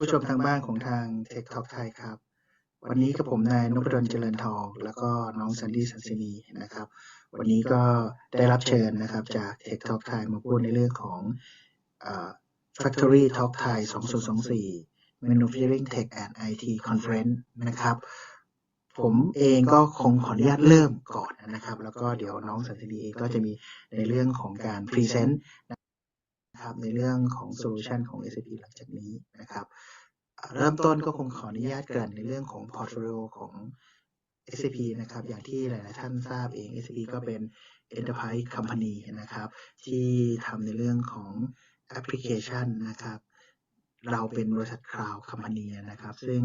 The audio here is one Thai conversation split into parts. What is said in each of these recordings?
ผู้ชมทางบ้านของทาง Tech Talk ไทยครับ วันนี้กับผมนายนพดลเจริญทอง แล้วก็น้องสันดี้สันสินีนะครับ วันนี้ก็ได้รับเชิญนะครับจาก Tech Talk ไทยมาพูดในเรื่องของอ Factory Talk Thai 2024 Manufacturing Tech and IT Conference นะครับ ผมเองก็คงขออนุญาตเริ่มก่อนนะครับ แล้วก็เดี๋ยวน้องสันตินีเองก็จะมีในเรื่องของการพรีเซนต์ นะครับในเรื่องของโซลูชันของ SAP หลังจากนี้นะครับเริ่มต้นก็คงขออนุญาตเกริ่นในเรื่องของพอร์ตโฟลิโอของ SAP นะครับอย่างที่หลาย ๆ ท่านทราบเอง SAP ก็เป็น Enterprise Company นะครับที่ทำในเรื่องของแอปพลิเคชันนะครับเราเป็นบริษัท Cloud Company นะครับ ซึ่ง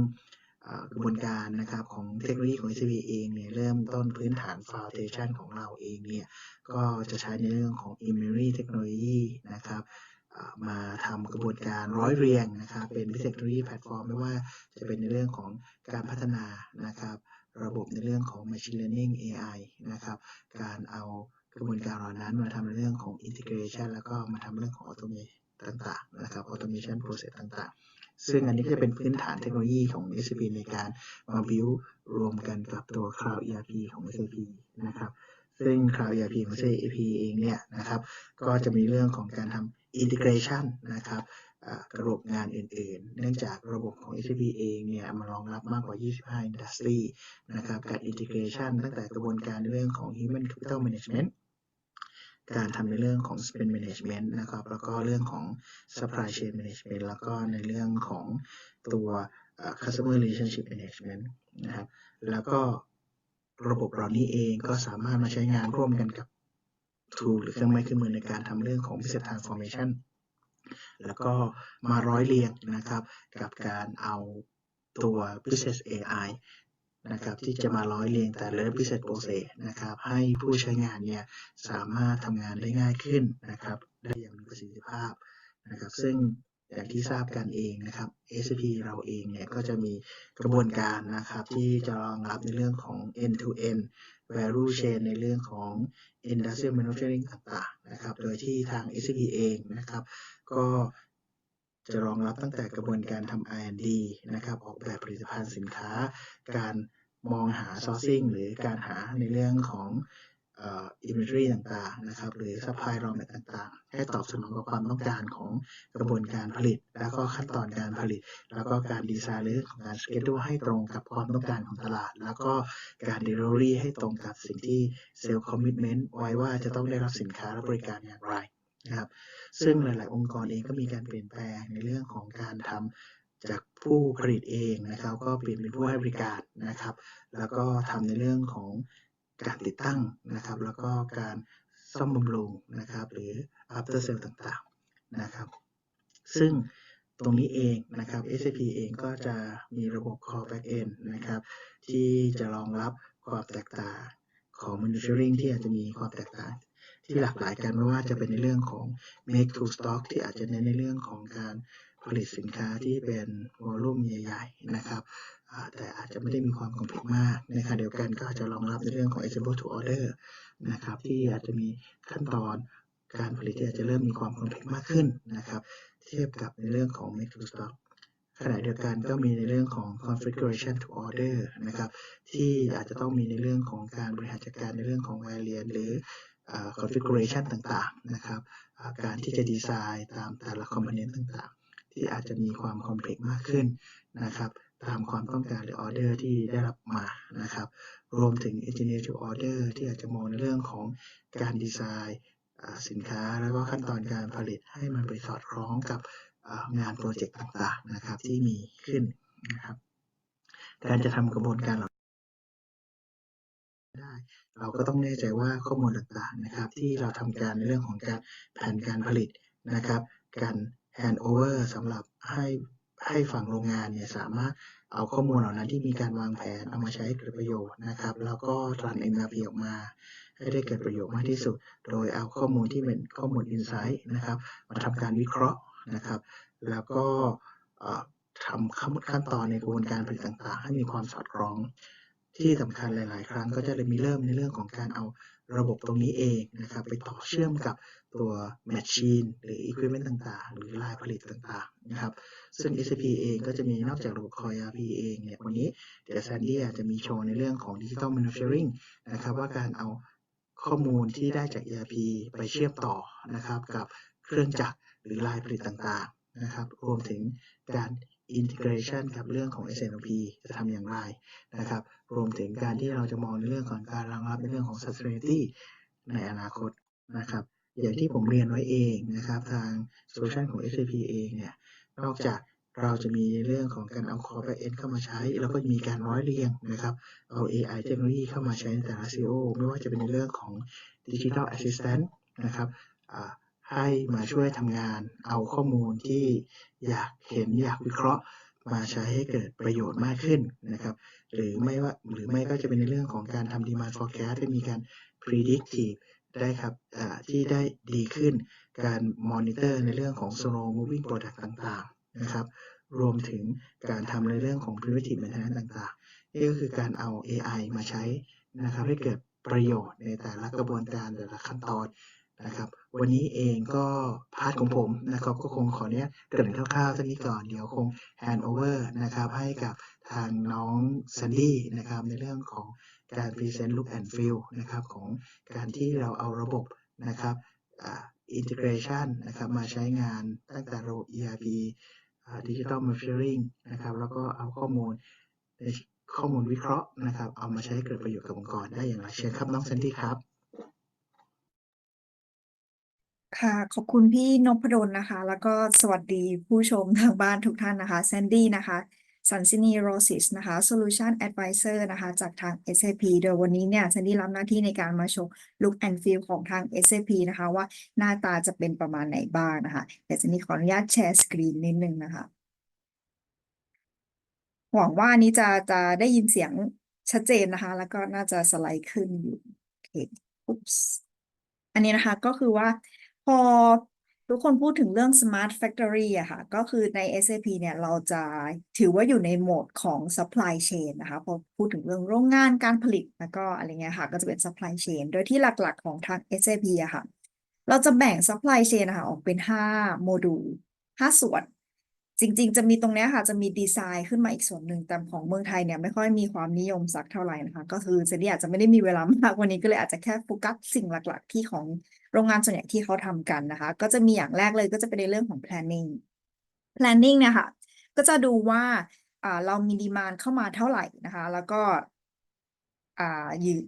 กระบวนการนะครับของเทคโนโลยีของ SAP เองเนี่ยเริ่มต้นพื้นฐาน Foundation ของเราเองเนี่ยก็จะใช้ในเรื่องของ In-memory Technology นะครับมาทำกระบวนการร้อยเรียงนะครับเป็น Business Technology Platform ไม่ว่าจะเป็นในเรื่องของการพัฒนานะครับระบบในเรื่องของ Machine Learning AI นะครับการเอากระบวนการเหล่านั้นมาทำในเรื่องของ Integration แล้วก็มาทำเรื่องของ Automation ต่างๆนะครับ Automation Process ต่างๆ ซึ่งอันนี้ก็จะเป็นพื้นฐานเทคโนโลยีของ SAP ในการมา build รวมกันกับตัว Cloud ERP ของ SAP นะครับซึ่ง Cloud ERP ของ SAP เองเนี่ยนะครับก็จะมีเรื่องของการทำ Integration นะครับระบบงานอื่นๆ เนื่องจากระบบของ SAP เองเนี่ยมารองรับมากกว่า 25 Industry นะครับ การ Integration ตั้งแต่กระบวนการเรื่องของ Human Capital Management การทำในเรื่องของ Spend Management นะครับ แล้วก็เรื่องของ Supply Chain Management แล้วก็ในเรื่องของตัว Customer Relationship Management นะครับ แล้วก็ระบบเหล่านี้เองก็สามารถมาใช้งานร่วมกันกับ tool หรือเครื่องไม้เครื่องมือในการทำเรื่องของ Business Transformation แล้วก็มาร้อยเรียงนะครับ กับการเอาตัว Business AI นะครับที่จะมาร้อยเรียงแต่ละ Business Process นะครับให้ผู้ใช้งานเนี่ยสามารถทำงานได้ง่ายขึ้นนะครับได้อย่างมีประสิทธิภาพนะครับซึ่งอย่างที่ทราบกันเองนะครับ SAP เราเองเนี่ยก็จะมีกระบวนการนะครับที่จะรองรับในเรื่องของ end to end value chain ในเรื่องของ industrial manufacturing ต่างๆนะครับ โดยที่ทาง SAP เองนะครับ ก็จะรองรับตั้งแต่กระบวนการทำ R&D นะครับ ออกแบบผลิตภัณฑ์สินค้า การ มองหา sourcing หรือการหาในเรื่องของอ่อ inventory ต่างๆนะครับหรือ supply raw material ต่างๆ ให้ตอบสนองกับความต้องการของกระบวนการผลิต แล้วก็ขั้นตอนการผลิต แล้วก็การดีไซน์เรื่องของการ schedule ให้ตรงกับความต้องการของตลาด แล้วก็การ delivery ให้ตรงกับสิ่งที่ sales commitment ไว้ว่าจะต้องได้รับสินค้าและบริการอย่างไรนะครับซึ่งหลาย ๆ องค์กรเองก็มีการเปลี่ยนแปลงในเรื่องของการทำ จากผู้ผลิตเองนะครับ ก็เปลี่ยนเป็นผู้ให้บริการนะครับ แล้วก็ทำในเรื่องของการติดตั้งนะครับ แล้วก็การซ่อมบำรุงนะครับ หรือ after sale ต่างๆนะครับ ซึ่งตรงนี้เองนะครับ SAP เองก็จะมีระบบ core backend นะครับ ที่จะรองรับความแตกต่างของ manufacturing ที่อาจจะมีความแตกต่าง ที่หลากหลายกันไม่ว่าจะเป็นในเรื่องของ make to stock ที่อาจจะเน้นในเรื่องของการ ผลิตสินค้าที่เป็นวอลุ่มใหญ่ๆนะครับแต่อาจจะไม่ได้มีความคอมเพล็กซ์มากในขณะเดียวกันก็อาจจะรองรับในเรื่องของ assemble to order นะครับที่อาจจะมีขั้นตอนการผลิตที่อาจจะเริ่มมีความคอมเพล็กซ์มากขึ้นนะครับเทียบกับในเรื่องของ make to stock ขณะเดียวกันก็มีในเรื่องของ configuration to order นะครับที่อาจจะต้องมีในเรื่องของการบริหารจัดการในเรื่องของ variant หรือ configuration ต่างๆนะครับการที่จะดีไซน์ตามแต่ละ component ต่างๆ ที่อาจจะมีความคอมเพล็กซ์มากขึ้นนะครับตามความต้องการหรือออเดอร์ที่ได้รับมานะครับ รวมถึง engineer to order ที่อาจจะมองในเรื่องของการดีไซน์สินค้า แล้วก็ขั้นตอนการผลิตให้มันไปสอดคล้องกับงานโปรเจกต์ต่างๆนะครับที่มีขึ้นนะครับ การจะทำกระบวนการเหล่าได้เราก็ต้องแน่ใจว่าข้อมูลต่างๆนะครับ ที่เราทำการในเรื่องของการแผนการผลิตนะครับ การ hand over สำหรับให้ให้ฝั่งโรงงานเนี่ยสามารถเอาข้อมูลเหล่านั้นที่มีการวางแผนเอามาใช้ให้เกิดประโยชน์นะครับ แล้วก็รัน MRP ออกมา ให้ได้เกิดประโยชน์มากที่สุด โดยเอาข้อมูลที่เป็นข้อมูล insight นะครับมาทำการวิเคราะห์นะครับ แล้วก็ทำขั้นขั้นตอนในกระบวนการผลิตต่างๆ ให้มีความสอดคล้องทที่สำคัญหลาย ๆ ครั้งก็จะเลยมีเริ่มในเรื่องของการเอา ระบบตรงนี้เองนะครับไปต่อเชื่อมกับตัว Machine หรือ Equipment ต่างๆ หรือลายผลิตต่างๆนะครับซึ่ง SAP เองก็จะมีนอกจากระบบ Core ERP เองเนี่ยวันนี้เดี๋ยว Sandy อาจจะมีโชว์ในเรื่องของ Digital Manufacturing นะครับว่าการเอาข้อมูลที่ได้จาก ERP ไปเชื่อมต่อนะครับกับเครื่องจักรหรือลายผลิตต่างๆนะครับรวมถึงการ Integration กับเรื่องของ S&P จะทำอย่างไรนะครับ รวมถึงการที่เราจะมองในเรื่องของการรองรับในเรื่องของ Sustainability ในอนาคตนะครับ อย่างที่ผมเรียนไว้เองนะครับ ทางโซลูชันของ SAP เองเนี่ย นอกจากเราจะมีเรื่องของการเอา Core Backend เข้ามาใช้ แล้วก็มีการร้อยเรียงนะครับ เอา AI เทคโนโลยีเข้ามาใช้ในแต่ละ CEO ไม่ว่าจะเป็นในเรื่องของ Digital Assistant นะครับอ่า ให้มาช่วยทำงาน เอาข้อมูลที่อยากเห็นอยากวิเคราะห์มาใช้ให้เกิดประโยชน์มากขึ้นนะครับ หรือไม่ว่าหรือไม่ก็จะเป็นในเรื่องของการทำ demand forecast ให้มีการ predictive ได้ครับที่ได้ดีขึ้น การ monitor ในเรื่องของ slow moving product ต่างๆนะครับ รวมถึงการทำในเรื่องของ preventive maintenance ต่างๆ นี่ก็คือการเอา AI มาใช้นะครับให้เกิดประโยชน์ในแต่ละกระบวนการแต่ละขั้นตอน นะครับ วันนี้เองก็พาร์ทของผมนะครับ ก็คงขออนุญาตเกริ่นคร่าวๆสักนิดก่อนเดี๋ยวคง hand over นะครับ ให้กับทางน้องซันดี้นะครับ ในเรื่องของการ present look and feel นะครับ ของการที่เราเอาระบบนะครับอ่า integration นะครับ มาใช้งานตั้งแต่ระบบ ERP อ่า digital manufacturing นะครับ แล้วก็เอาข้อมูลข้อมูลวิเคราะห์นะครับ เอามาใช้เกิดประโยชน์กับองค์กรได้อย่างไรเชิญครับ น้องซันดี้ครับ ค่ะ ขอบคุณพี่นพดลนะคะ แล้วก็สวัสดีผู้ชมทางบ้านทุกท่านนะคะ แซนดี้นะคะ สันซินีโรซิสนะคะ Solution Advisor นะคะ จากทาง SAP โดยวันนี้เนี่ยแซนดี้รับหน้าที่ในการมาโชว์ Look and Feel ของทาง SAP นะคะ ว่าหน้าตาจะเป็นประมาณไหนบ้างนะคะ เดี๋ยวแซนดี้ขออนุญาตแชร์สกรีนนิดนึงนะคะ หวังว่านี้จะจะได้ยินเสียงชัดเจนนะคะ แล้วก็น่าจะสไลด์ขึ้นอยู่โอเคอุ๊ปส์อันนี้นะคะก็คือว่า อทุกคนพูดถึงเรื่อง Smart Factory อะค่ะ ก็คือใน SAP เนี่ยเราจะถือว่าอยู่ในโหมดของ Supply Chain นะคะ พอพูดถึงเรื่องโรงงานการผลิตแล้วก็อะไรเงี้ยค่ะ ก็จะเป็น Supply Chain โดยที่หลักๆของทาง SAP อะค่ะ เราจะแบ่ง Supply Chain นะคะออกเป็น 5 โมดูล 5 ส่วน จริงๆ จะมีตรงเนี้ยค่ะ จะมีดีไซน์ขึ้นมาอีกส่วนหนึ่ง แต่ของเมืองไทยเนี่ยไม่ค่อยมีความนิยมสักเท่าไหร่นะคะ ก็คือเจนนี่อาจจะไม่ได้มีเวลามากวันนี้ก็เลยอาจจะแค่โฟกัสสิ่งหลัก ๆ ที่ของ โรงงานส่วนใหญ่ที่เขาทำกันนะคะ ก็จะมีอย่างแรกเลยก็จะเป็นในเรื่องของ planning planning เนี่ยค่ะ ก็จะดูว่าเรามีดีมานเข้ามาเท่าไหร่นะคะ แล้วก็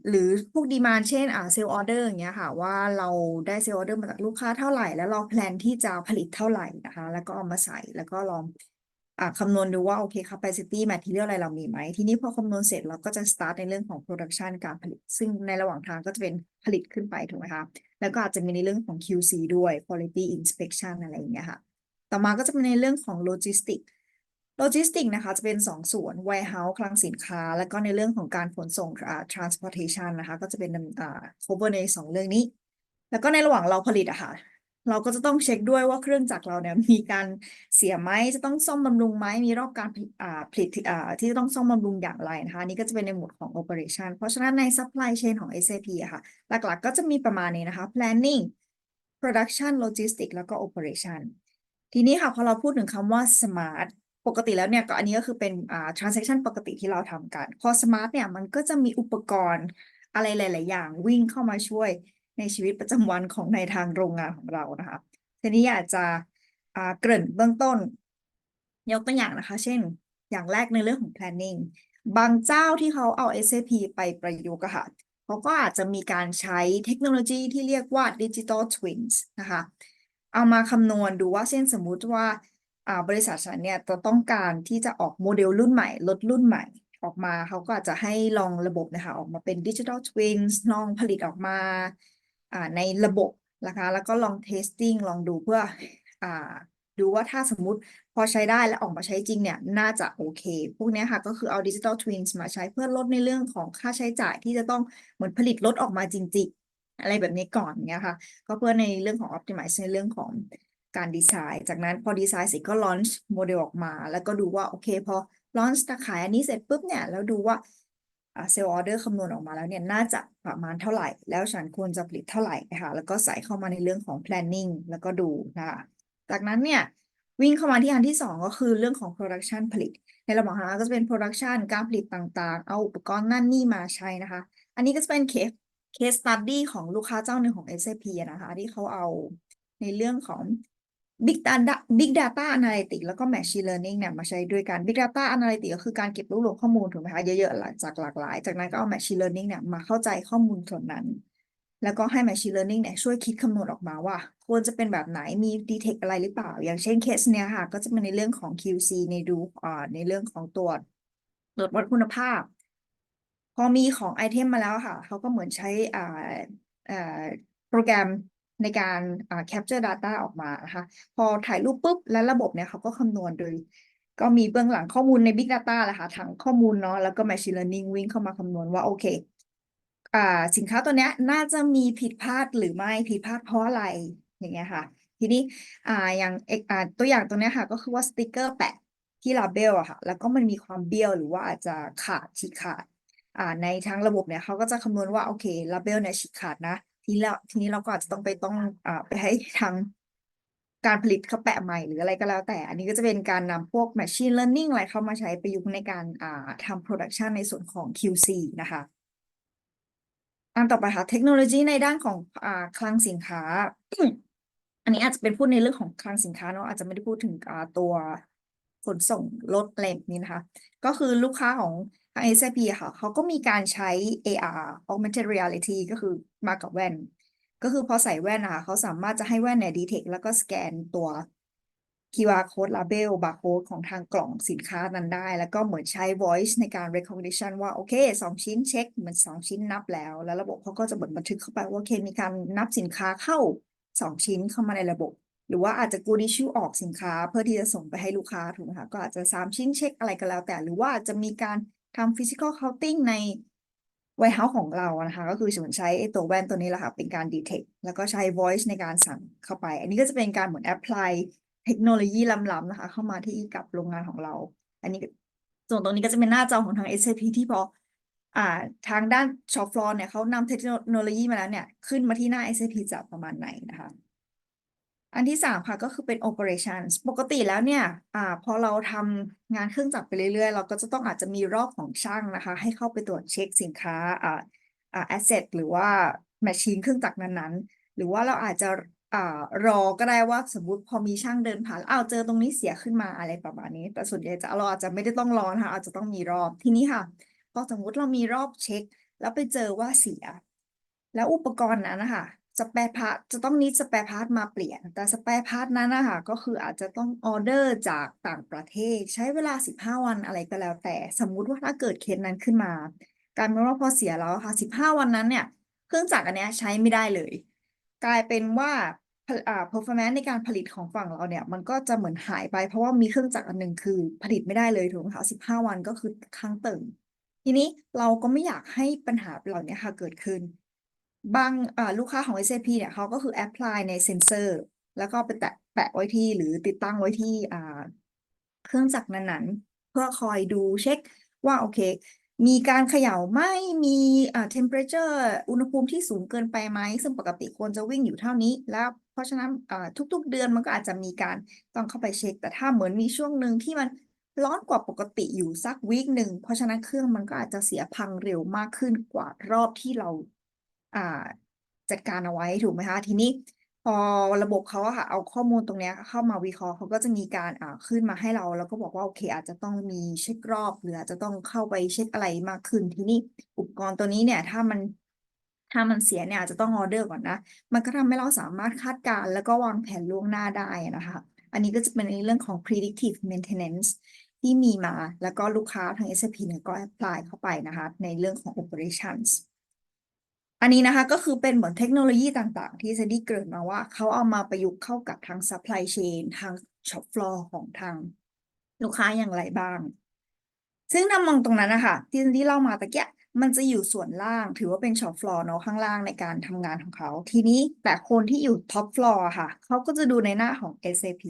หรือพวกดีมานเช่นเซลล์ออเดอร์อย่างเงี้ยค่ะ ว่าเราได้เซลล์ออเดอร์มาจากลูกค้าเท่าไหร่ แล้วเราแพลนที่จะผลิตเท่าไหร่นะคะ แล้วก็เอามาใส่แล้วก็ลอง คำนวณดูว่า โอเค capacity material อะไรเรามีไหม ทีนี้พอคำนวณเสร็จเราก็จะ start ในเรื่องของ production การผลิต ซึ่งในระหว่างทางก็จะเป็นผลิตขึ้นไปถูกไหมคะ แล้วก็อาจจะมีในเรื่องของ QC ด้วย quality inspection อะไรอย่างเงี้ยค่ะ ต่อมาก็จะเป็นในเรื่องของ logistics โลจิสติกนะคะ จะเป็น 2 ส่วน warehouse คลังสินค้า แล้วก็ในเรื่องของการขนส่ง transportation นะคะ ก็จะเป็น cover ใน 2 เรื่องนี้ แล้วก็ในระหว่างเราผลิตอะค่ะ เราก็จะต้องเช็คด้วยว่าเครื่องจักรเราเนี่ยมีการเสียไหมจะต้องซ่อมบำรุงไหมมีรอบการผลิตที่จะต้องซ่อมบำรุงอย่างไรนะคะนนี่ก็จะเป็นในหมวดของ operation เพราะฉะนั้นใน supply chain ของ SAP อะค่ะ หลักๆก็จะมีประมาณนี้นะคะ planning production logistics แล้วก็ operation ทีนี้ค่ะพอเราพูดถึงคำว่า smart ปกติแล้วเนี่ยก็อันนี้ก็คือเป็นอ่า transaction ปกติที่เราทำกัน พอ smart เนี่ยมันก็จะมีอุปกรณ์อะไรหลาย ๆ อย่างวิ่งเข้ามาช่วย ในชีวิตประจำวันของในทางโรงงานของเรานะคะทีนี้อยากจะเกริ่นเบื้องต้น ยกตัวอย่างนะคะ เช่น อย่างแรกในเรื่องของ planning บางเจ้าที่เขาเอา SAP ไปประยุกต์ค่ะเขาก็อาจจะมีการใช้เทคโนโลยีที่เรียกว่า digital twins นะคะ เอามาคำนวณดูว่าเช่นสมมุติว่าบริษัทฉันเนี่ยจะต้องการที่จะออกโมเดลรุ่นใหม่รถรุ่นใหม่ ออกมาเขาก็อาจจะให้ลองระบบนะคะ ออกมาเป็น digital twins ลองผลิตออกมา ในระบบนะคะแล้วก็ลอง testing ลองดูเพื่ออดูว่าถ้าสมมติพอใช้ได้แล้วออกมาใช้จริงเนี่ย น่าจะโอเค พวกนี้ค่ะก็คือเอา digital twins มาใช้เพื่อลดในเรื่องของค่าใช้จ่ายที่จะต้องเหมือนผลิตรถออกมาจริง ๆ อะไรแบบนี้ก่อนเนี้ยค่ะ ก็เพื่อในเรื่องของ optimize ในเรื่องของการดีไซน์ จากนั้นพอดีไซน์เสร็จก็ launch โมเดลออกมา แล้วก็ดูว่าโอเคพอ launch ตะขายอันนี้เสร็จปุ๊บเนี่ยแล้วดูว่า เซลล์ออเดอร์คำนวณออกมาแล้วเนี่ยน่าจะประมาณเท่าไหร่ แล้วฉันควรจะผลิตเท่าไหร่นะคะแล้วก็ใส่เข้ามาในเรื่องของ planning แล้วก็ดูนะคะจากนั้นเนี่ยวิ่งเข้ามาที่อันที่สองก็คือเรื่องของ production ผลิต ในระบบของเราก็จะเป็น production การผลิตต่างๆ เอาอุปกรณ์นั่นนี่มาใช้นะคะ อันนี้ก็จะเป็น case case study ของลูกค้าเจ้าหนึ่งของ SAP นะคะ ที่เขาเอาในเรื่องของ Big Data Big Data Analytics แล้วก็ Machine Learning เนี่ยมาใช้ด้วยกัน Big Data Analytics ก็คือการเก็บรวบรวมข้อมูลถูกไหมคะเยอะๆหลังจากหลากหลาย จากนั้นก็เอา Machine Learning เนี่ยมาเข้าใจข้อมูลส่วนนั้น แล้วก็ให้ Machine Learning เนี่ยช่วยคิดคำนวณออกมาว่า ควรจะเป็นแบบไหนมี detect อะไรหรือเปล่า อย่างเช่นเคสเนี้ยค่ะ ก็จะเป็นในเรื่องของ QC ในดูอ่าในเรื่องของตรวจตรวจวัดคุณภาพ พอมีของไอเทมมาแล้วค่ะเขาก็เหมือนใช้อ่าอ่าโปรแกรม ในการอ่า capture data ออกมานะคะพอถ่ายรูปปุ๊บ แล้วระบบเนี่ยเขาก็คำนวณโดย ก็มีเบื้องหลังข้อมูลใน Big Data แหละค่ะทั้งข้อมูลเนาะแล้วก็ Machine Learning วิ่งเข้ามาคำนวณว่าโอเคอ่าสินค้าตัวเนี้ยน่าจะมีผิดพลาดหรือไม่ผิดพลาดเพราะอะไรอย่างเงี้ยค่ะ ทีนี้อ่าอย่างเอ่าตัวอย่างตัวเนี้ยค่ะ ก็คือว่าสติกเกอร์แปะที่ลาเบลอะค่ะ แล้วก็มันมีความเบี้ยวหรือว่าอาจจะขาดฉีกขาดอ่าในทางระบบเนี่ยเขาก็จะคำนวณว่าโอเคลาเบลเนี่ยฉีกขาดนะ ทีนี้เราทีนี้เราก็อาจจะต้องไปต้องอ่าไปให้ทางการผลิตเขาแปะใหม่หรืออะไรก็แล้วแต่ อันนี้ก็จะเป็นการนำพวก machine learning อะไรเข้ามาใช้ประยุกต์ในการอ่าทำ production ในส่วนของ QC นะคะ อันต่อไปค่ะเทคโนโลยีในด้านของอ่าคลังสินค้า อันนี้อาจจะเป็นพูดในเรื่องของคลังสินค้าเนาะอาจจะไม่ได้พูดถึงอ่าตัวขนส่งรถอะไรนี้นะคะ ก็คือลูกค้าของ ทาง SAP ค่ะเขาก็มีการใช้ AR augmented reality ก็คือมากับแว่น ก็คือพอใส่แว่นอะค่ะเขาสามารถจะให้แว่นเนี่ย detect แล้วก็สแกนตัว QR code label barcode ของทางกล่องสินค้านั้นได้ แล้วก็เหมือนใช้ voice ในการ recognition ว่า โอเคสองชิ้นเช็คเหมือนสองชิ้นนับแล้ว แล้วระบบเขาก็จะเหมือนบันทึกเข้าไปว่าโอเคมีการนับสินค้าเข้าสองชิ้นเข้ามาในระบบ หรือว่าอาจจะ good issue ออกสินค้าเพื่อที่จะส่งไปให้ลูกค้าถูกไหมคะก็อาจจะสามชิ้นเช็คอะไรก็แล้วแต่ หรือว่าอาจจะมีการ ทำ physical counting ใน warehouse ของเรานะคะ ก็คือเหมือนใช้ตัวแว่นตัวนี้แหละค่ะ เป็นการ detect แล้วก็ใช้ voice ในการสั่งเข้าไป อันนี้ก็จะเป็นการเหมือน apply เทคโนโลยีล้ำๆนะคะ เข้ามาที่กับโรงงานของเรา อันนี้ส่วนตรงนี้ก็จะเป็นหน้าจอของทาง SAP ที่พออ่าทางด้าน shop floor เนี่ยเขานำเทคโนโลยีมาแล้วเนี่ย ขึ้นมาที่หน้า SAP จะประมาณไหนนะคะ อันที่สามค่ะก็คือเป็น operations ปกติแล้วเนี่ยอพอเราทำงานเครื่องจักรไปเรื่อยๆ เราก็จะต้องอาจจะมีรอบของช่างนะคะ ให้เข้าไปตรวจเช็คสินค้าอ่าอ่า asset หรือว่า machine เครื่องจักรนั้นๆ หรือว่าเราอาจจะอ่ารอก็ได้ว่าสมมติพอมีช่างเดินผ่านอ้าวเจอตรงนี้เสียขึ้นมาอะไรประมาณนี้ แต่ส่วนใหญ่จะเราอาจจะไม่ได้ต้องรอนะคะอาจจะต้องมีรอบทีนี้ค่ะพอสมมุติเรามีรอบเช็ค แล้วไปเจอว่าเสีย แล้วอุปกรณ์นั้นนะคะ สเปร์พาร์ทจะต้องนิดสเปร์พาร์ทมาเปลี่ยน แต่สเปร์พาร์ทนั้นนะคะก็คืออาจจะต้องออเดอร์จากต่างประเทศ ใช้เวลา 15 วันอะไรก็แล้วแต่สมมุติว่าถ้าเกิดเคสนั้นขึ้นมากลายเป็นว่าพอเสียแล้วค่ะ 15 วันนั้นเนี่ยเครื่องจักรอันเนี้ยใช้ไม่ได้เลย กลายเป็นว่าอ่า performance ในการผลิตของฝั่งเราเนี่ยมันก็จะเหมือนหายไป เพราะว่ามีเครื่องจักรอันหนึ่งคือผลิตไม่ได้เลยถูกไหมคะ15 วันก็คือค้างเติ่งทีนี้เราก็ไม่อยากให้ปัญหาเหล่านี้ค่ะเกิดขึ้น บางลูกค้าของ SAP เนี่ยเขาก็คือ apply ในเซนเซอร์แล้วก็ไปแตะแปะไว้ที่หรือติดตั้งไว้ที่เครื่องจักรนั้นๆ เพื่อคอยดูเช็คว่าโอเค มีการเขย่าไหมมีอ่า temperature อุณหภูมิที่สูงเกินไปไหม ซึ่งปกติควรจะวิ่งอยู่เท่านี้ แล้วเพราะฉะนั้นทุกๆเดือนมันก็อาจจะมีการต้องเข้าไปเช็ค แต่ถ้าเหมือนมีช่วงหนึ่งที่มันร้อนกว่าปกติอยู่สักวีคหนึ่ง เพราะฉะนั้นเครื่องมันก็อาจจะเสียพังเร็วมากขึ้นกว่ารอบที่เรา จัดการเอาไว้ถูกไหมคะทีนี้พอระบบเขาอะค่ะเอาข้อมูลตรงนี้เข้ามาวิเคราะห์เขาก็จะมีการอ่าขึ้นมาให้เรา แล้วก็บอกว่าโอเค อาจจะต้องมีเช็ครอบหรืออาจจะต้องเข้าไปเช็คอะไรมากขึ้น ทีนี้อุปกรณ์ตัวนี้เนี่ย ถ้ามันถ้ามันเสียเนี่ยอาจจะต้องออเดอร์ก่อนนะ มันก็ทำให้เราสามารถคาดการณ์แล้วก็วางแผนล่วงหน้าได้นะคะ อันนี้ก็จะเป็นในเรื่องของ predictive maintenance ที่มีมาแล้วก็ลูกค้าทาง SAP เนี่ยก็ apply เข้าไปนะคะ ในเรื่องของ operations อันนี้นะคะก็คือเป็นเหมือนเทคโนโลยีต่างๆ ที่เซนดี้เกริดมาว่าเขาเอามาประยุกต์เข้ากับทาง supply chain ทาง shop floor ของทางลูกค้าอย่างไรบ้าง ซึ่งถ้ามองตรงนั้นนะคะที่เซนดี้เล่ามาตะเกียมันจะอยู่ส่วนล่างถือว่าเป็น shop floor เนาะข้างล่างในการทำงานของเขา ทีนี้แต่คนที่อยู่ top floor อะค่ะ เขาก็จะดูในหน้าของ SAP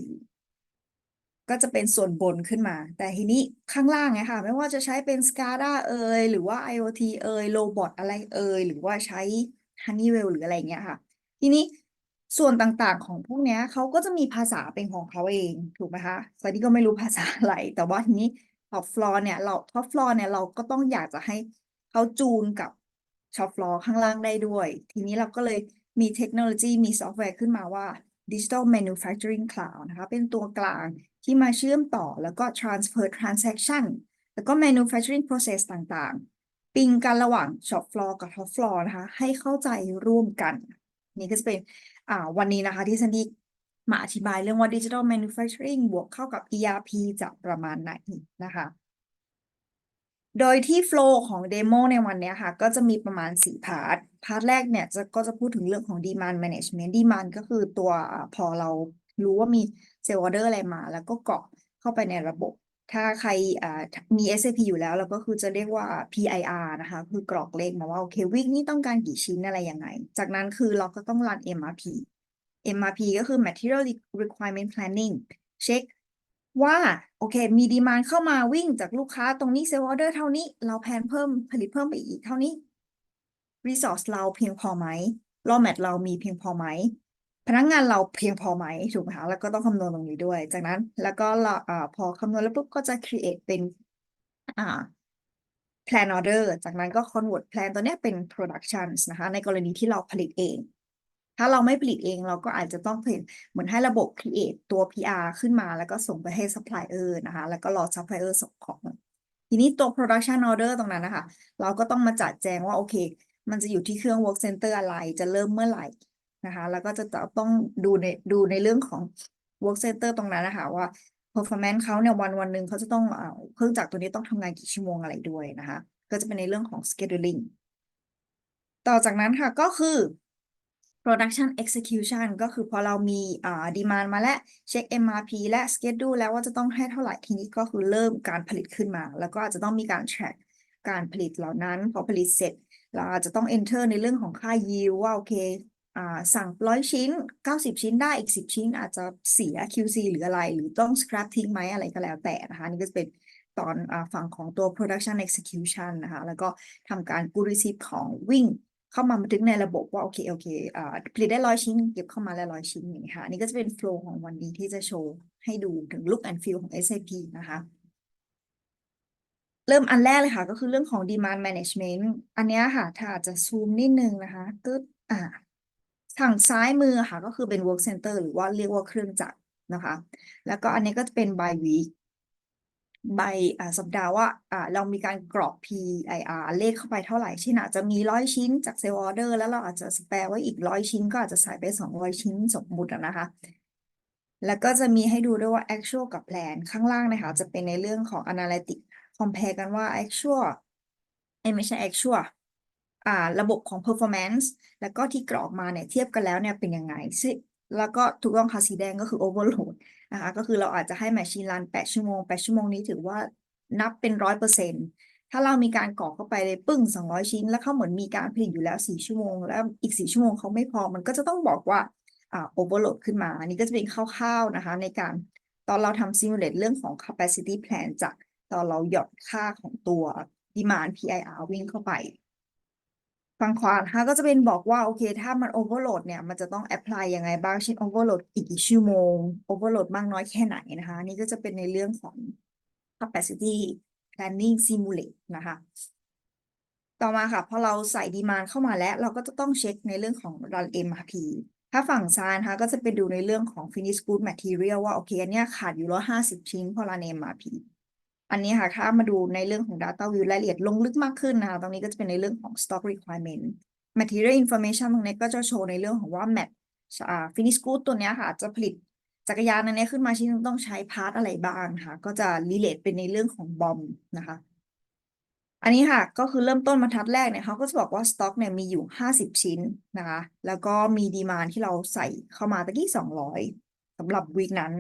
ก็จะเป็นส่วนบนขึ้นมา แต่ทีนี้ข้างล่างเนี่ยค่ะ ไม่ว่าจะใช้เป็น SCADA เอ่ยหรือว่า IoT เอ่ย Robot อะไรเอ่ยหรือว่าใช้ Honeywell หรืออะไรเงี้ยค่ะ ทีนี้ส่วนต่างๆของพวกเนี้ยเขาก็จะมีภาษาเป็นของเขาเองถูกไหมคะตอนี้ก็ไม่รู้ภาษาอะไร แต่ว่าทีนี้ top floor เนี่ยเรา top floor เนี่ยเราก็ต้องอยากจะให้เขาจูนกับ shop floor ข้างล่างได้ด้วย ทีนี้เราก็เลยมีเทคโนโลยีมีซอฟต์แวร์ขึ้นมาว่า Digital Manufacturing Cloud นะคะ เป็นตัวกลาง ที่มาเชื่อมต่อแล้วก็ transfer transaction แล้วก็ manufacturing process ต่างๆ ปิงกันระหว่าง shop floor กับ top floor นะคะ ให้เข้าใจร่วมกัน นี่ก็จะเป็นอ่าวันนี้นะคะที่ซันดี้มาอธิบายเรื่องว่า Digital Manufacturing บวกเข้ากับ ERP จะประมาณไหนนะคะ โดยที่โฟล์ของเดโมในวันนี้ค่ะ ก็จะมีประมาณ 4 พาร์ท พาร์ทแรกเนี่ยจะก็จะพูดถึงเรื่องของ demand management demand ก็คือตัวพอเรา รู้ว่ามีเซลล์ออเดอร์อะไรมา แล้วก็กรอกเข้าไปในระบบ ถ้าใครมี SAP อยู่แล้วเราก็คือจะเรียกว่า PIR นะคะ คือกรอกเลขมาว่าโอเควิกนี้ต้องการกี่ชิ้นอะไรยังไง จากนั้นคือเราก็ต้องรัน MRP MRP ก็คือ Material Requirement Planning เช็คว่าโอเค มีดีมานเข้ามาวิ่งจากลูกค้าตรงนี้เซลล์ออเดอร์เท่านี้ เราแพนเพิ่มผลิตเพิ่มไปอีกเท่านี้ Resource เราเพียงพอไหม Raw mat เรามีเพียงพอไหม พนักงานเราเพียงพอไหมถูกไหมคะแล้วก็ต้องคำนวณตรงนี้ด้วย จากนั้นแล้วก็เราอ่าพอคำนวณแล้วปุ๊บก็จะ create เป็นอ่า plan order จากนั้นก็ convert plan ตัวเนี้ยเป็น productions นะคะในกรณีที่เราผลิตเอง ถ้าเราไม่ผลิตเองเราก็อาจจะต้องเหมือนให้ระบบ create ตัว PR ขึ้นมา แล้วก็ส่งไปให้ supplier นะคะ แล้วก็รอ supplier ส่งของ ทีนี้ตัว production order ตรงนั้นนะคะ เราก็ต้องมาจัดแจงว่าโอเค มันจะอยู่ที่เครื่อง work center อะไรจะเริ่มเมื่อไหร่ นะคะแล้วก็จะต้องดูในดูในเรื่องของ work center ตรงนั้นนะคะว่า performance เขาเนี่ยวันวันหนึ่งเขาจะต้องเครื่องจักรตัวนี้ต้องทำงานกี่ชั่วโมงอะไรด้วยนะคะ ก็จะเป็นในเรื่องของ scheduling ต่อจากนั้นค่ะก็คือ production execution ก็คือพอเรามีอ่า demand มาแล้วเช็ค MRP และ schedule แล้วว่าจะต้องให้เท่าไหร่ทีนี้ก็คือเริ่มการผลิตขึ้นมา แล้วก็อาจจะต้องมีการ track การผลิตเหล่านั้น พอผลิตเสร็จ เราอาจจะต้อง enter ในเรื่องของค่า yield ว่าโอเค สั่งร้อยชิ้น 90 ชิ้นได้อีก 10 ชิ้นอาจจะเสีย QC หรืออะไร หรือต้อง scrap ทิ้งไหมอะไรก็แล้วแต่นะคะนี่ก็จะเป็นตอนอฝั่งของตัว production execution นะคะแล้วก็ทำการ good receipt ของวิ่งเข้ามาบันทึกในระบบว่าโอเคโอเคอ่าผลิตได้ร้อยชิ้น เก็บเข้ามาแล้วร้อยชิ้นอย่างนี้ค่ะนี่ก็จะเป็นโฟล์ของวันนี้ที่จะโชว์ให้ดูถึง look and feel ของ SAP นะคะเริ่มอันแรกเลยค่ะ ก็คือเรื่องของ demand management อันนี้ค่ะ ถ้าอาจจะซูมนิดนึงนะคะตึ๊ดอ่า ทางซ้ายมือค่ะก็คือเป็น work center หรือว่าเรียกว่าเครื่องจักรนะคะ แล้วก็อันนี้ก็จะเป็น by week ใบอ่าสัปดาห์ว่าเรามีการกรอก PIR เลขเข้าไปเท่าไหร่เช่นอาจจะมีร้อยชิ้นจากเซลล์ออเดอร์แล้วเราอาจจะสแปร์ไว้อีกร้อยชิ้น ก็อาจจะใส่ไปสองร้อยชิ้นสมมุตินะคะ แล้วก็จะมีให้ดูด้วยว่า actual กับ plan ข้างล่างนะคะจะเป็นในเรื่องของ analytic compare กันว่า actual เอ้ยไม่ใช่ actual ระบบของ performance แล้วก็ที่กรอกมาเนี่ยเทียบกันแล้วเนี่ยเป็นยังไงซึ่งแล้วก็ถูกต้องค่ะสีแดงก็คือ overload นะคะก็คือเราอาจจะให้ machine run 8 ชั่วโมง 8 ชั่วโมงนี้ถือว่านับเป็นร้อยเปอร์เซ็นต์ถ้าเรามีการกรอกเข้าไปเลยปึ้ง 200 ชิ้น แล้วเขาเหมือนมีการผลิตอยู่แล้ว 4 ชั่วโมง แล้วอีก 4 ชั่วโมงเขาไม่พอมันก็จะต้องบอกว่าอ่า overload ขึ้นมา อันนี้ก็จะเป็นคร่าวๆนะคะในการตอนเราทำ simulate เรื่องของ capacity plan จากตอนเราหยอนค่าของตัว demand PIR วิ่งเข้าไป ฝั่งขวานะคะก็จะเป็นบอกว่า โอเค ถ้ามัน overload เนี่ย มันจะต้อง apply ยังไงบ้าง เช่น overload อีกกี่ชั่วโมง overload มากน้อยแค่ไหนนะคะ นี่ก็จะเป็นในเรื่องของ capacity planning simulate นะคะ ต่อมาค่ะ พอเราใส่ demand เข้ามาแล้ว เราก็จะต้องเช็คในเรื่องของ run MRP ถ้าฝั่งซ้ายนะคะก็จะไปดูในเรื่องของ finish good material ว่า โอเคอันเนี้ยขาดอยู่ร้อยห้าสิบชิ้นพอ run MRP อันนี้ค่ะถ้ามาดูในเรื่องของ data view รายละเอียดลงลึกมากขึ้นนะคะตรงนี้ก็จะเป็นในเรื่องของ stock requirement material information ตรงนี้ก็จะโชว์ในเรื่องของว่า Mat อ่า finish good ตัวนี้ค่ะจะผลิตจักรยานอันนี้ขึ้นมาชิ้นต้องใช้พาร์ทอะไรบ้างค่ะ ก็จะ relate เป็นในเรื่องของ BOM นะคะ อันนี้ค่ะก็คือเริ่มต้นบรรทัดแรกเนี่ยเขาก็จะบอกว่า stock เนี่ยมีอยู่ 50 ชิ้นนะคะ แล้วก็มีดีมานที่เราใส่เข้ามาตะกี้ 200สำหรับวีคนั้น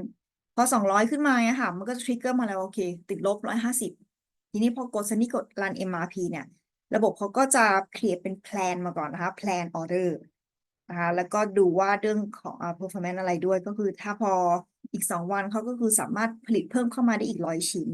พอ200ขึ้นมาเนี่ยค่ะ มันก็จะทริกเกอร์มาแล้วโอเค ติดลบ150ทีนี้พอกดซันนี่กด run MRP เนี่ย ระบบเขาก็จะ create เป็น plan มาก่อนนะคะ plan order นะคะแล้วก็ดูว่าเรื่องของอ่า performance อะไรด้วยก็คือถ้าพออีกสองวันเขาก็คือสามารถผลิตเพิ่มเข้ามาได้อีกร้อยชิ้น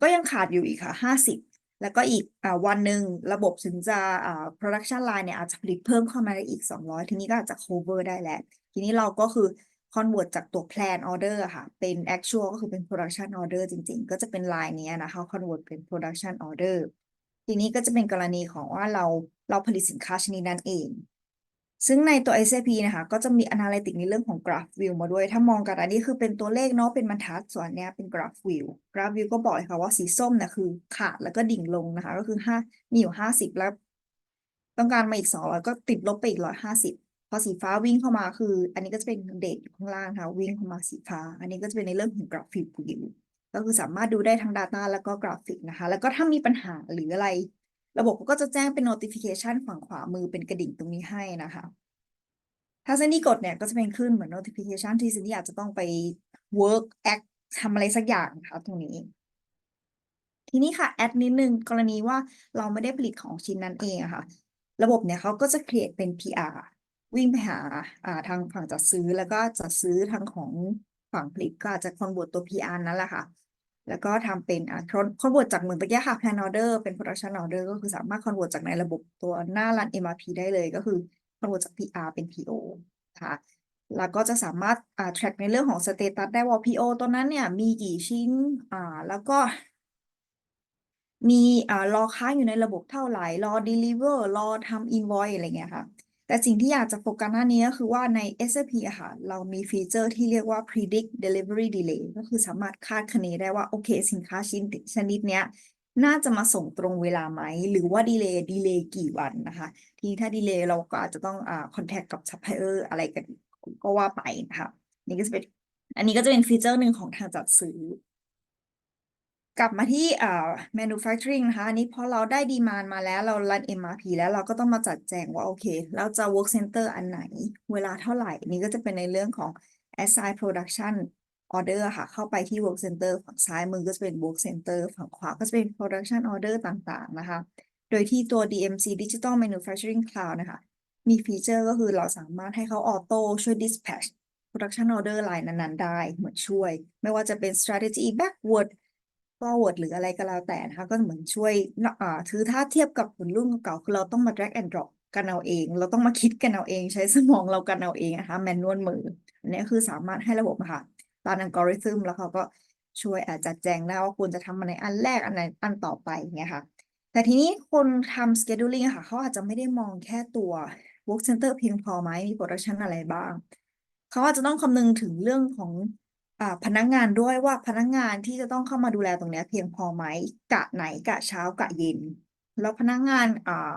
ก็ยังขาดอยู่อีกค่ะห้าสิบแล้วก็อีกอ่าวันหนึ่งระบบถึงจะอ่า production line เนี่ยอาจจะผลิตเพิ่มเข้ามาได้อีกสองร้อยทีนี้ก็อาจจะ cover ได้แล้ว ทีนี้เราก็คือ convert จากตัว plan order อะค่ะ เป็น actual ก็คือเป็น production order จริง ๆ ก็จะเป็น line เนี้นะคะ convert เป็น production order ทีนี้ก็จะเป็นกรณีของว่าเราเราผลิตสินค้าชนิดนั้นเอง ซึ่งในตัว SAP นะคะ ก็จะมี Analytic ในเรื่องของ Graph View มาด้วย ถ้ามองกันอันนี้คือเป็นตัวเลขเนาะ เป็นบรรทัด ส่วนนเนี้ยเป็น Graph View Graph View ก็บอกเลยค่ะว่าสีส้มเนี่ยคือขาดแล้วก็ดิ่งลงนะคะ ก็คือห้ามีอยู่ห้าสิบแล้ว ต้องการมาอีกสองร้อยก็ติดลบไปอีกร้ อยห้าสิบพอสีฟ้าวิ่งเข้ามาคือ อันนี้ก็จะเป็นเดทอยู่ข้างล่างนะคะวิ่งเข้ามาสีฟ้า อันนี้ก็จะเป็นในเรื่องของ Graphic View ก็คือสามารถดูได้ทั้ง Data แล้วก็กราฟิกนะคะ แล้วก็ถ้ามีปัญหาหรืออะไร ระบบก็จะแจ้งเป็น notification ฝั่งขวามือเป็นกระดิ่งตรงนี้ให้นะคะ ถ้าเซนดี้กดเนี่ยก็จะเป็นขึ้นเหมือน notification ที่เซนดี้อาจจะต้องไป work act ทำอะไรสักอย่างนะคะตรงนี้ทีนี้ค่ะแอดนิดนึงกรณีว่าเราไม่ได้ผลิตของชิ้นนั้นเองอะค่ะ ระบบเนี่ยเขาก็จะ create เป็น PR วิ่งไปหาทางฝั่งจัดซื้อแล้วก็จัดซื้อทางของฝั่งผลิตก็อาจจะ convert ตัว PR นั่นแหละค่ะ แล้วก็ทำเป็นคอ่า convert จากเหมือนเมื่อกี้ค่ะ plan order เป็น production order ก็คือสามารถ convert จากในระบบตัวหน้ารัน MRP ได้เลยก็คือ convert จาก PR เป็น PO นะคะแล้วก็จะสามารถอ่า track ในเรื่องของ status ได้ว่า PO ตัวนั้นเนี่ยมีกี่ชิ้นอ่าแล้วก็มีอ่ารอค้างอยู่ในระบบเท่าไหร่ รอ deliver รอทำ invoice อะไรเงี้ยค่ะ แต่สิ่งที่อยากจะโฟกัสหน้านี้ก็คือว่าใน SAP อะค่ะ เรามีฟีเจอร์ที่เรียกว่า predict delivery delay ก็คือสามารถคาดคะเนได้ว่า โอเค สินค้าชิ้นชนิดเนี้ย น่าจะมาส่งตรงเวลาไหม หรือว่าดีเลย์ดีเลย์กี่วันนะคะ ทีถ้าดีเลย์เราก็อาจจะต้องอ่า contact กับ supplier อะไรกันก็ว่าไปนะคะนี่ก็จะเป็นอันนี้ก็จะเป็นฟีเจอร์หนึ่งของทางจัดซื้อ กลับมาที่เอ่า manufacturing นะคะ อันนี้พอเราได้ดีมานมาแล้วเรา run MRP แล้วเราก็ต้องมาจัดแจงว่า โอเค เราจะ work center อันไหน เวลาเท่าไหร่ นี่ก็จะเป็นในเรื่องของ assign production order ค่ะ เข้าไปที่ work center ฝั่งซ้ายมือก็จะเป็น work center ฝั่งขวาก็จะเป็น production order ต่างๆ นะคะ โดยที่ตัว DMC Digital Manufacturing Cloud นะคะ มีฟีเจอร์ก็คือเราสามารถให้เขาออโต้ช่วย dispatch production order line นั้นๆ ได้ เหมือนช่วย ไม่ว่าจะเป็น strategy backward forward หรืออะไรก็แล้วแต่นะคะ ก็เหมือนช่วยถือถ้าเทียบกับรุ่นรุ่นเก่าคือเราต้องมา drag and drop กันเอาเอง เราต้องมาคิดกันเอาเองใช้สมองเรากันเอาเองนะคะแมนนวลมืออันนี้คือสามารถให้ระบบะค่ะตามอัลกอริทึมแล้วเขาก็ช่วยอาจจัดแจงได้ว่าควรจะทำอันไหนอันแรกอันไหนอันต่อไปอย่างเงี้ยค่ะ แต่ทีนี้คนทำ scheduling ค่ะ เขาอาจจะไม่ได้มองแค่ตัว work center เพียงพอไหมมี production อะไรบ้าง เขาอาจจะต้องคำนึงถึงเรื่องของ อ่าพนักงานด้วยว่าพนักงานที่จะต้องเข้ามาดูแลตรงเนี้ย เพียงพอไหมกะไหนกะเช้ากะเย็น แล้วพนักงานอ่า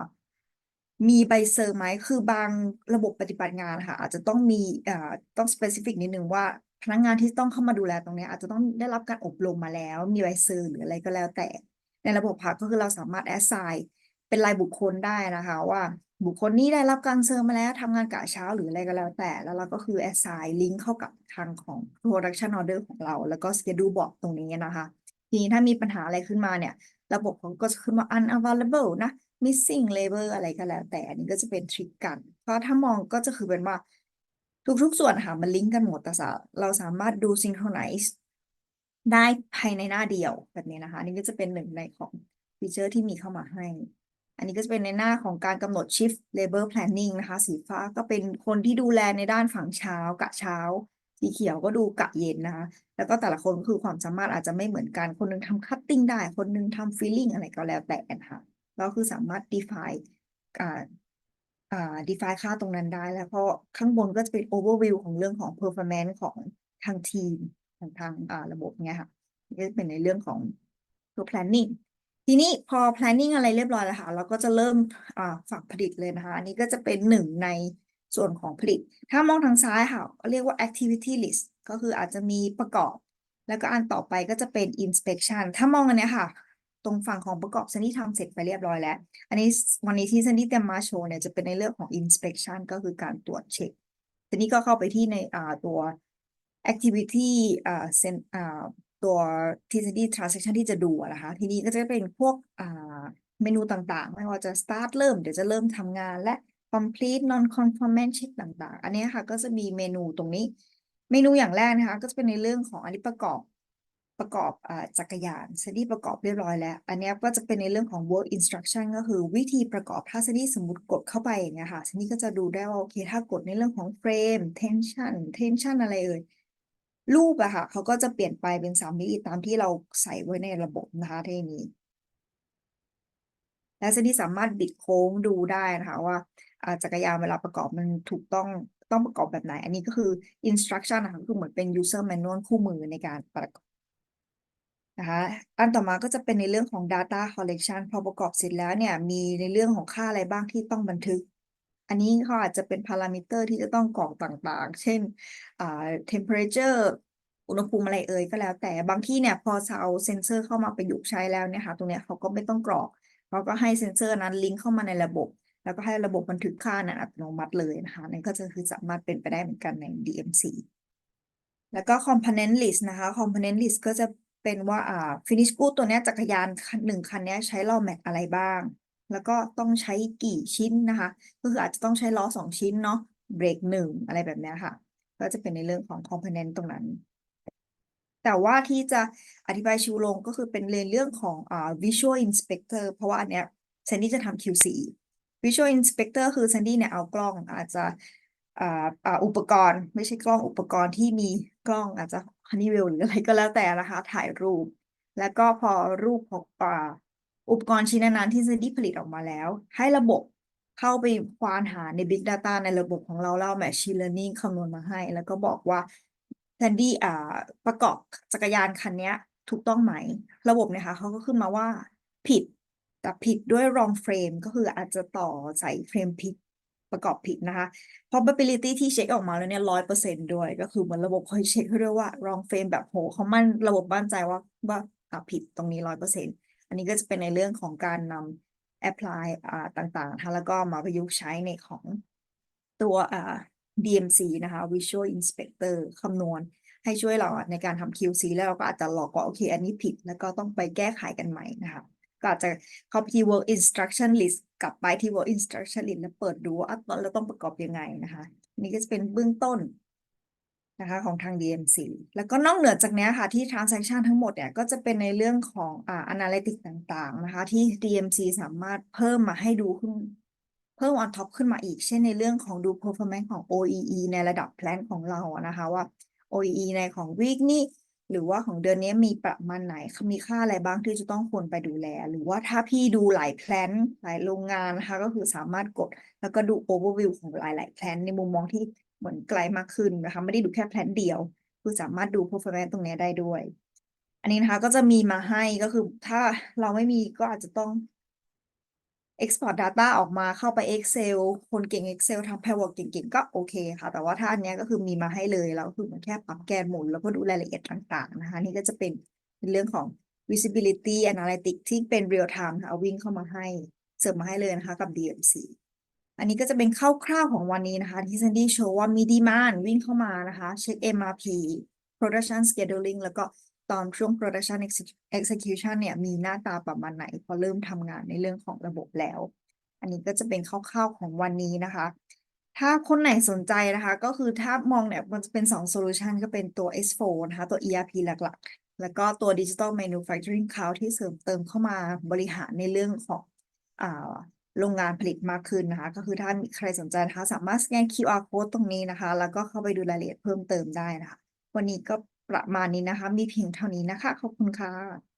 มีใบเซอร์ไหมคือบางระบบปฏิบัติงานค่ะ อาจจะต้องมีอ่าต้อง specific นิดนึงว่าพนักงานที่ต้องเข้ามาดูแลตรงเนี้ย อาจจะต้องได้รับการอบรมมาแล้ว มีใบเซอร์หรืออะไรก็แล้วแต่ ในระบบพักก็คือเราสามารถ assign เป็นรายบุคคลได้นะคะว่า บุคคลนี้ได้รับการเซอร์มาแล้วทำงานกะเช้าหรืออะไรก็แล้วแต่ แล้วเราก็คือ assign ลิงก์เข้ากับทางของ production order ของเรา แล้วก็ schedule board ตรงนี้นะคะ ทีนี้ถ้ามีปัญหาอะไรขึ้นมาเนี่ย ระบบเขาก็จะขึ้นว่า unavailable นะ missing labor อะไรก็แล้วแต่อันนี้ก็จะเป็นทริคกัน เพราะถ้ามองก็จะคือเป็นว่า ทุกๆ ส่วนค่ะมันลิงก์กันหมดแต่เราสามารถดู synchronize ได้ภายในหน้าเดียวแบบนี้นะคะนนี้ก็จะเป็นหนึ่งในของฟีเจอร์ที่มีเข้ามาให้ อันนี้ก็จะเป็นในหน้าของการกำหนด shift labor planning นะคะ สีฟ้าก็เป็นคนที่ดูแลในด้านฝั่งเช้ากะเช้า สีเขียวก็ดูกะเย็นนะคะ แล้วก็แต่ละคนก็คือความสามารถอาจจะไม่เหมือนกัน คนหนึงทำ cutting ได้ คนหนึงทำ filling อะไรก็แล้วแต่นะคะเราคือสามารถ define อ่าอ่า define ค่าตรงนั้นได้ แล้วก็ข้างบนก็จะเป็น overview ของเรื่องของ performance ของทางทีมของทางอ่าระบบเนี้ยค่ะนี่จะเป็นในเรื่องของ planning ทีนี้พอ planning อะไรเรียบร้อยแล้วค่ะ เราก็จะเริ่มอ่าฝั่งผลิตเลยนะคะ อันนี้ก็จะเป็นหนึ่งในส่วนของผลิต ถ้ามองทางซ้ายค่ะ เรียกว่า activity list ก็คืออาจจะมีประกอบ แล้วก็อันต่อไปก็จะเป็น inspection ถ้ามองอันเนี้ยค่ะ ตรงฝั่งของประกอบซันนี่ทำเสร็จไปเรียบร้อยแล้ว อันนี้วันนี้ที่ซันนี่เตรียมมาโชว์เนี่ยจะเป็นในเรื่องของ inspection ก็คือการตรวจเช็คซันนี่ก็เข้าไปที่ในตัว activity อ่าเซนอ่า ตัวที่ซันนี่ transaction ที่จะดูนะคะ ทีนี้ก็จะเป็นพวกเมนูต่างๆ ไม่ว่าจะ start เริ่มเดี๋ยวจะเริ่มทำงานและ complete non conformant check ต่างๆ อันนี้ค่ะก็จะมีเมนูตรงนี้ เมนูอย่างแรกนะคะ ก็จะเป็นในเรื่องของอันนี้ประกอบประกอบอจักรยานเซดี้ประกอบเรียบร้อยแล้ว อันนี้ก็จะเป็นในเรื่องของ work instruction ก็คือวิธีประกอบถ้าเซดี้สมมติกดเข้าไปอย่างเงี้ยค่ะเซดี้ก็จะดูได้ว่าโอเคถ้ากดในเรื่องของ frame tension tension อะไรเอ่ย รูปอะค่ะเขาก็จะเปลี่ยนไปเป็นสามมิติตามที่เราใส่ไว้ในระบบนะคะที่นี้ และเซนที่สามารถบิดโค้งดูได้นะคะว่าอ่าจักรยานเวลาประกอบมันถูกต้องต้องประกอบแบบไหน อันนี้ก็คือ instruction นะคะคือเหมือนเป็น user manual คู่มือในการประกอบนะคะอันต่อมาก็จะเป็นในเรื่องของ data collection พอประกอบเสร็จแล้วเนี่ยมีในเรื่องของค่าอะไรบ้างที่ต้องบันทึก อันนี้เขาอาจจะเป็นพารามิเตอร์ที่จะต้องกรอกต่างๆ เช่นอ่า temperature อุณหภูมิอะไรเอ่ยก็แล้ว แต่บางที่เนี่ยพอจะเอาเซนเซอร์เข้ามาประยุกต์ใช้แล้วเนี่ยค่ะตรงเนี้ยเขาก็ไม่ต้องกรอกเขาก็ให้เซนเซอร์นั้นลิงก์เข้ามาในระบบ แล้วก็ให้ระบบบันทึกค่านั้นอัตโนมัติเลยนะคะนั่นก็จะคือสามารถเป็นไปได้เหมือนกันใน DMC แล้วก็ component list นะคะ component list ก็จะเป็นว่าอ่า finish good ตัวเนี้ยจักรยานคันหนึ่งคันเนี้ยใช้ล้อแม็กอะไรบ้าง แล้วก็ต้องใช้กี่ชิ้นนะคะ ก็คืออาจจะต้องใช้ล้อสองชิ้นเนาะเบรกหนึ่งอะไรแบบนี้ค่ะ ก็จะเป็นในเรื่องของ component ตรงนั้น แต่ว่าที่จะอธิบายชิวลงก็คือเป็นเรื่องของอ่า visual inspector เพราะว่าอันเนี้ยแซนดี้จะทำ QC visual inspector คือแซนดี้เนี่ยเอากล้องอาจจะอ่าอ่าอุปกรณ์ไม่ใช่กล้องอุปกรณ์ที่มีกล้องอาจจะฮันนี่เวลหรืออะไรก็แล้วแต่นะคะ ถ่ายรูป แล้วก็พอรูปของอ่า อุปกรณ์ชิ้นนั้นๆที่แซนดี้ผลิตออกมาแล้ว ให้ระบบเข้าไปควานหาใน Big Data ในระบบของเราแล้ว Machine Learning คำนวณมาให้ แล้วก็บอกว่าแซนดี้อ่าประกอบจักรยานคันนี้ถูกต้องไหม ระบบเนี่ยค่ะเขาก็ขึ้นมาว่าผิด แต่ผิดด้วย wrong frame ก็คืออาจจะต่อใส่เฟรมผิดประกอบผิดนะคะ probability ที่เช็คออกมาแล้วเนี่ยร้อยเปอร์เซ็นด้วย ก็คือเหมือนระบบคอยเช็คให้ด้วยว่า wrong frame แบบโหเขามั่นระบบมั่นใจว่าว่าผิดตรงนี้ร้อยเปอร์เซ็นต์ อันนี้ก็จะเป็นในเรื่องของการนำ apply อ่าต่างๆนะคะแล้วก็มาประยุกต์ใช้ในของตัว DMC นะคะ Visual Inspector คำนวณให้ช่วยเราในการทำ QC แล้วเราก็อาจจะหลอกว่าโอเคอันนี้ผิด แล้วก็ต้องไปแก้ไขกันใหม่นะคะก็อาจจะเข้าไปที่ work instruction list กลับไปที่ work instruction list แล้วเปิดดูว่าอะเราต้องประกอบยังไงนะคะ นี่ก็จะเป็นเบื้องต้น นะคะของทาง DMC แล้วก็นอกเหนือจากนี้ค่ะที่ transaction ทั้งหมดเนี่ยก็จะเป็นในเรื่องของอ่า analytics ต่างๆนะคะที่ DMC สามารถเพิ่มมาให้ดูขึ้น เพิ่ม on top ขึ้นมาอีก เช่นในเรื่องของดู performance ของ OEE ในระดับ plan ของเราอะนะคะว่า OEE ในของ week นี้หรือว่าของเดือนนี้มีประมาณไหน มีค่าอะไรบ้างที่จะต้องควรไปดูแล หรือว่าถ้าพี่ดูหลายแพลนหลายโรงงานนะคะ ก็คือสามารถกด แล้วก็ดู overview ของหลายๆแพลนในมุมมองที่ เหมือนไกลมากขึ้นนะคะ ไม่ได้ดูแค่แพลนเดียว คือสามารถดู performance ตรงนี้ได้ด้วย อันนี้นะคะก็จะมีมาให้ก็คือถ้าเราไม่มีก็อาจจะต้อง export data ออกมาเข้าไป Excel คนเก่ง Excel ทำ pivot เก่งๆ ก็โอเคค่ะ แต่ว่าถ้าอันนี้ก็คือมีมาให้เลย แล้วคือมันแค่ปรับแกนหมุน แล้วก็ดูรายละเอียดต่างๆนะคะ นี่ก็จะเป็นเรื่องของ visibility analytics ที่เป็น real time ค่ะเอาวิ่งเข้ามาให้ เสร์ฟมาให้เลยนะคะกับ DMC อันนี้ก็จะเป็นคร่าวๆของวันนี้นะคะ ที่ Sandy โชว์ว่ามี demand วิ่งเข้ามานะคะเช็ค MRP production scheduling แล้วก็ตอนช่วง production execution เนี่ยมีหน้าตาประมาณไหน พอเริ่มทำงานในเรื่องของระบบแล้ว อันนี้ก็จะเป็นคร่าวๆของวันนี้นะคะ ถ้าคนไหนสนใจนะคะ ก็คือถ้ามองเนี่ยมันจะเป็น 2 solution ก็เป็นตัว S4 นะคะ ตัว ERP หลักๆ แล้วก็ตัว Digital Manufacturing Cloud ที่เสริมเติมเข้ามาบริหารในเรื่องของอ่า โรงงานผลิตมากขึ้นนะคะ ก็คือถ้ามีใครสนใจนะคะ สามารถสแกน QR code ตรงนี้นะคะ แล้วก็เข้าไปดูรายละเอียดเพิ่มเติมได้นะคะ วันนี้ก็ประมาณนี้นะคะ มีเพียงเท่านี้นะคะ ขอบคุณค่ะ